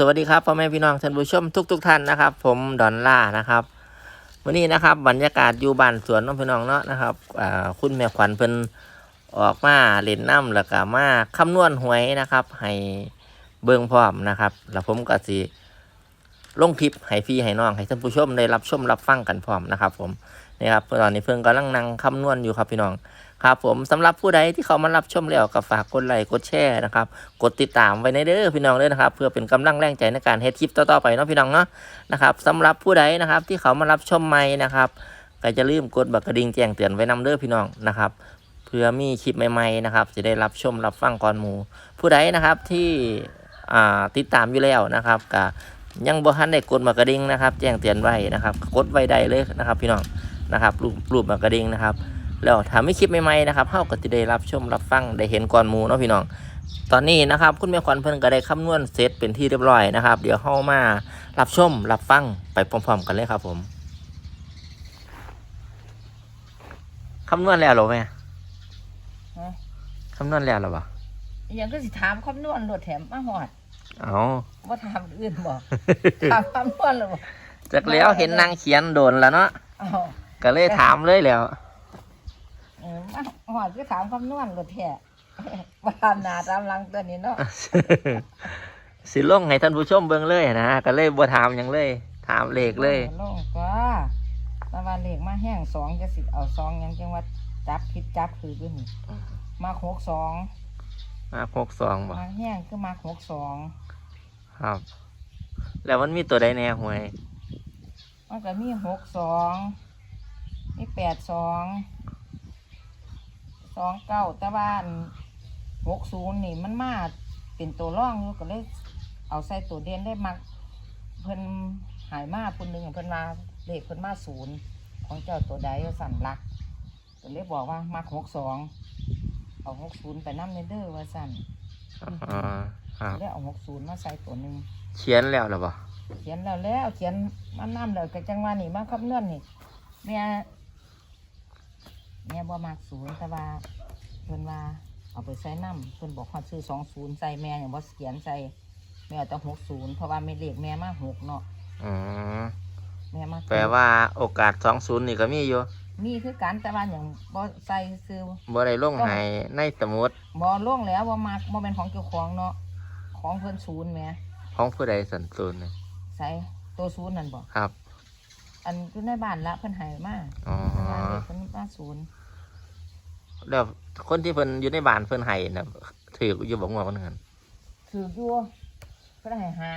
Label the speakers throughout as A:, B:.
A: สวัสดีครับพ่อแม่พี่น้องท่านผู้ชมทุกทุกๆท่านนะครับ ผมดอนล่านะครับ วันนี้นะครับบรรยากาศอยู่บ้านสวนน้องพี่น้องเนาะนะครับอ่าคุณแม่ขวัญเพิ่นออกมาเล่นน้ำแล้วก็มาคำนวณหวยนะครับ ให้เบิ่งพร้อมนะครับ แล้วผมก็สิลงคลิปให้พี่ให้น้องให้ท่านผู้ชมได้รับชมรับฟังกันพร้อมนะครับ ผมนี่ครับตอนนี้เพิ่นกำลังนั่งคำนวณอยู่ครับพี่น้อง ครับผมสำหรับผู้ใดที่เขามารับชมแล้วก็ฝากกดไลค์กดแชร์นะครับ กดติดตามไว้ในเด้อพี่น้องเด้อนะครับ เพื่อเป็นกำลังแรงใจในการเฮ็ดคลิปต่อๆไปเนาะพี่น้องเนาะนะครับสำหรับผู้ใดนะครับที่เขามารับชมใหม่นะครับก็จะลืมกดบักกระดิ่งแจ้งเตือนไว้นำเด้อพี่น้องนะครับเพื่อมีคลิปใหม่ๆนะครับจะได้รับชมรับฟังก่อนหมู่ผู้ใดนะครับที่ติดตามอยู่แล้วนะครับก็ยังบ่ทันได้กดบักกระดิ่งนะครับ แจ้งเตือนไว้นะครับ กดไว้ได้เลยนะครับ พี่น้องนะครับรูปรูปบักกระดิ่งนะครับ แล้วถ้าไม่คลิปใหม่ๆนะครับเฮาก็จะได้รับชมรับฟังได้เห็นก่อนหมู่เนาะพี่น้อง ตอนนี้นะครับคุณแม่ขวัญเพิ่นก็ได้คำนวณเสร็จเป็นที่เรียบร้อยนะครับ เดี๋ยวเฮามารับชมรับฟังไปพร้อมๆกันเลยครับผมคำนวณแล้วเหรอแม่
B: ฮะ
A: คำนวณแล้วเหรอวะ
B: อิหยังก็สิถามคำนวณโลดแถมมาหอด
A: เอา
B: ว่าถามอื่นบอก ถามคำนวณเลยบอก
A: จากแล้วเห็นนางเขียนโดนแล้วเนาะ
B: อ้าว
A: ก็เลยถามเลยแล้ว
B: เออ มาหอดก็ถามคำนวณโลดแท้ว่าตามหนาตามหลังตัวนี้เนาะ
A: สิลงให้ท่านผู้ชมเบิ่งเลยนะก็เลยบ่ถามหยังเลยถามเลขเลย
B: โลงก็ตะวันเลขมาแห้งสองจะสิเอาสองหยังจังว่าจับผิดจับคือด้วยนี่มาหกสอง
A: มาหกสองบ่
B: มาแห้งก็มาหกสอง
A: ครับ แล้วมันมีตัวใดแน่หวย
B: มันก็มีหกสองมีแปดสอง สองเก้าตะวันหกศูนย์นี่มันมาเป็นตัวร่องอยู่ก็เลยเอาใส่ตัวเด่นได้มักเพิ่นหายมาคนหนึ่งเพิ่นมาเลขเพิ่นมาศูนย์ของเจ้าตัวใดว่าสั่นรักก็เลยบอกว่ามักหกสองเอาหกศูนย์ไปน้ำเนเดอร์ว่าสั่น
A: อ๋อครับ
B: แล้วเอาหกศูนย์มาใส่ตัวหนึ่ง
A: เขียนแล้วเหรอบ่
B: เขียนแล้วแล้วเขียนมาน้ำแล้วก็จังว่านี่มาคำเนื่อนนี่แม่ แม่บ่มักศูนย์แต่ว่าเพิ่นว่าเอาไปใส่น้ำเพิ่นบอกขอซื้อสองศูนย์ใส่แม่อย่างบ่เขียนใส่แม่เอาแต่หกศูนย์เพราะว่าไม่เลขแม่มาหกเนาะ
A: อ๋อ
B: แม่มา
A: แปลว่าโอกาสสองศูนย์นี่ก็มีอยู่
B: มีคือกันแต่ว่าอย่างบ่ใส่ซื้อ
A: บ่ได้ลงให้ในสมุด
B: บ่ล่วงแล้วบ่มักบ่เป็นของเจ้าของเนาะของเพิ่นศูนย์แหม่
A: ของผู้ใดสันศูนย์นี่
B: ใส่ตัวศูนย์นั่นบ่
A: ครับ
B: อันอยู่ในบ้านละเพิ่นให้มา
A: อ๋อ
B: เพิ่นว่าเลข เพิ่นมาศูนย์
A: แล้วคนที่เพิ่นอยู่ในบ้านเพิ่นให้น่ะถืออยู่บ่งว่ามันหัน
B: ถืออยู่เพิ่นให้หา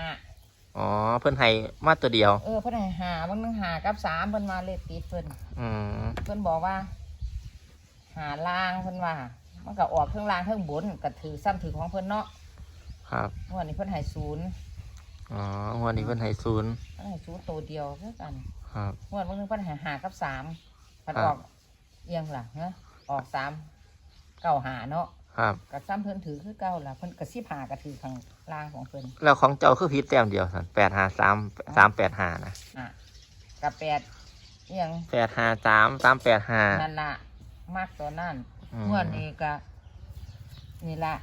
A: อ๋อเพิ่นให้มาตัวเดียว
B: เออเพิ่นให้หาบางนึงหากับสามเพิ่นมาเลขติดเพิ่น
A: อืม
B: เพิ่นบอกว่า หาล่างเพิ่นว่า มันก็ออกเครื่องล่างเครื่องบนก็ถือซ้ำถือของเพิ่นเนาะ
A: ครับ
B: งวดนี้เพิ่นให้ศูนย์
A: อ๋อวันนี้เพิ่นให้ศูนย์
B: เพิ่นให้ศูนย์ตัวเดียวคือกัน
A: ครับ
B: งวดบางนึงเพิ่นให้หากับสามเพิ่น
A: ครับ
B: ออก เอียงล่ะเนาะออกสามเก้าหาเนาะ
A: ครับ
B: ก็ซ้ำเพิ่นถือคือเก้าล่ะเพิ่นก็สิบหาก็ถือข้างล่างของเพิ่น
A: แล้วของเจ้าคือผิดแต้มเดียวสันแปดห้าสามสามแปดห้านะ
B: อะกับแปดเอียง
A: แปดห้าสามสามแปดห้า
B: นั่นละมากตัวนั่น
A: อืม
B: เมื่อนี้ก็นี่ละ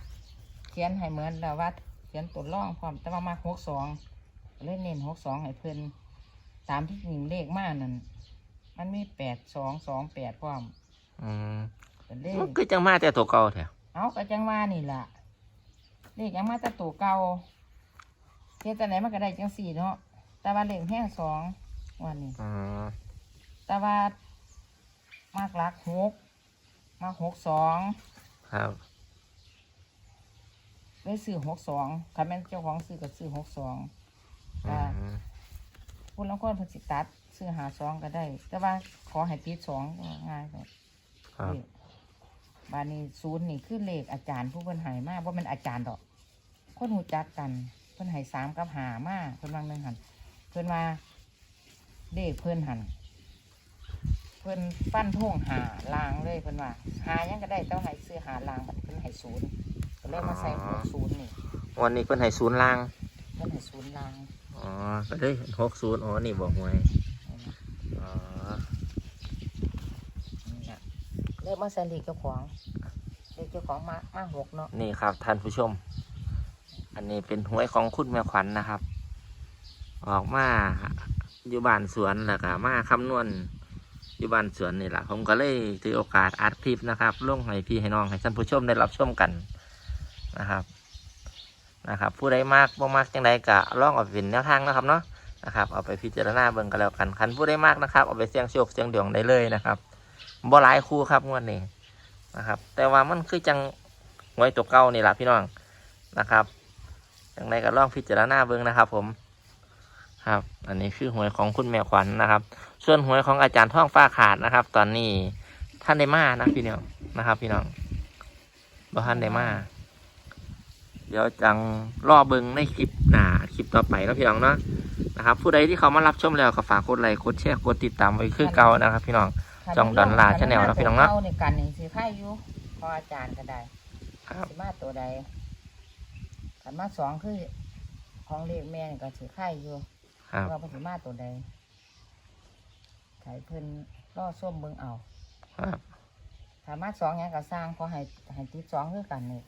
B: เขียนให้เหมือนแล้วว่าเขียนตัวร่องพร้อมแต่ว่ามากหกสองเล่นเน้นหกสองให้เพิ่นตามที่หญิงเลขมากนั่น มันมีแปดสองสองแปดพร้อม
A: อืม
B: เป็นเลข
A: มันคือจังมาแต่ตัวเก่าแถว
B: เอากระจังว่านี่ล่ะเลขยังมาแต่ตัวเก่าเฮ็ดแต่ไหนมันก็ได้จังสี่เนาะแต่ว่าเลขแห้งสองวันนี้
A: อืม
B: แต่ว่ามากรักหกมากหกสอง
A: ครับ
B: เลยซื้อหกสองคันแม่นเจ้าของซื้อก็ซื้อหกสอง
A: อื
B: อ่า
A: ม
B: คุณลางคนเพิ่นสิตัดซื้อหาสองก็ได้ แต่ว่าขอให้ติดสองก็ง่ายกว่า
A: ครับ
B: เลขบานนี้ศูนย์นี่คือเลขอาจารย์ผู้เพิ่นใหายมากว่ามันอาจารย์ดอก คนหูจักกัน เพิ่นใหายสามกับหามาเพิ่นวางหนึ่งหันเพิ่นว่าเลขเพิ่นหันเพิ่นฟันท่งหาลางเลยเพิ่นว่าหายังก็ได้ต้องให้ซื้อหาลางบัดเพิ่นให้ศูนย์ก็เลยมาใส่หกศูนย์นี่
A: วันนี้เพิ่นให้ศูนย์ล่าง
B: เพิ่นให้ศูนย์ลาง
A: อ๋อ ก็เลยหกศูนย์อ๋อ นี่บอกหวยอ๋อ
B: นี่น่ะเลยมาใส่เลขเจ้าของเลขเจ้าของมามาหกเนาะ
A: นี่ครับท่านผู้ชม อันนี้เป็นหวยของคุณแม่ขวัญนะครับ ออกมาอยู่บ้านสวนแล้วก็มาคำนวณอยู่บ้านสวนนี่แหละผมก็เลยถือโอกาสอัดคลิปนะครับลงให้พี่ให้น้องให้ท่านผู้ชมได้รับชมกันนะครับ นะครับผู้ใดมากบ่มากจังใดก็ลองเอาเป็นแนวทางนะครับเนาะนะครับเอาไปพิจารณาเบิ่งกันแล้วกันคันผู้ใดมากนะครับเอาไปเสี่ยงโชคเสี่ยงดวงได้เลยนะครับบ่หลายคู่ครับงวดนี้นะครับ แต่ว่ามันคือจังหวยตัวเก่านี่แหละพี่น้องนะครับจังใดก็ลองพิจารณาเบิ่งนะครับ ผมครับ อันนี้คือหวยของคุณแม่ขวัญนะครับ ส่วนหวยของอาจารย์ท่องฟ้าขาดนะครับ ตอนนี้ท่านได้มานะพี่น้องนะครับ พี่น้องบ่ท่านได้มา เดี๋ยวจังรอเบิงในคลิปหน้าคลิปต่อไปแล้วพี่น้องเนาะนะครับ ผู้ใดที่เขามารับชมแล้วก็ฝากกดไลค์กดแชร์กดติดตามไว้คือเก่านะครับ พี่น้องจ้องดอนลา Channel นะพี่น้องเนาะ
B: เอาในกันนี่สิไข่อยู่พออาจารย์ก็ได้
A: ครับ
B: สิมาตัวใดขันมาสองคือของเลขแม่นี่ก็สิไข่อยู่
A: ครับ
B: ว่าเพิ่นสิมาตัวใดไข่เพิ่นล่อส้มเบิ่งเอา
A: ครับ
B: ถ้ามาสองหยังก็สร้างขอให้ให้ติดสองคือกันนี่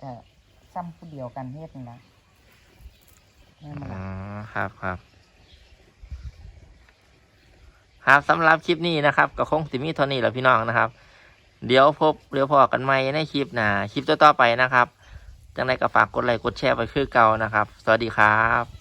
B: แต่ ซ้ำผู้เดียวกันเฮ็ดนี่ละแม่นบ่
A: อ๋อ
B: ละ
A: ครับครับ ครับสำหรับคลิปนี้นะครับก็คงสิมีเท่านี้แหละพี่น้องนะครับ เดี๋ยวพบเดี๋ยวพอกันใหม่ในคลิปหนะคลิปต่อๆไปนะครับจังไรก็ฝากกดไลค์กดแชร์ไปคือเก่านะครับ สวัสดีครับ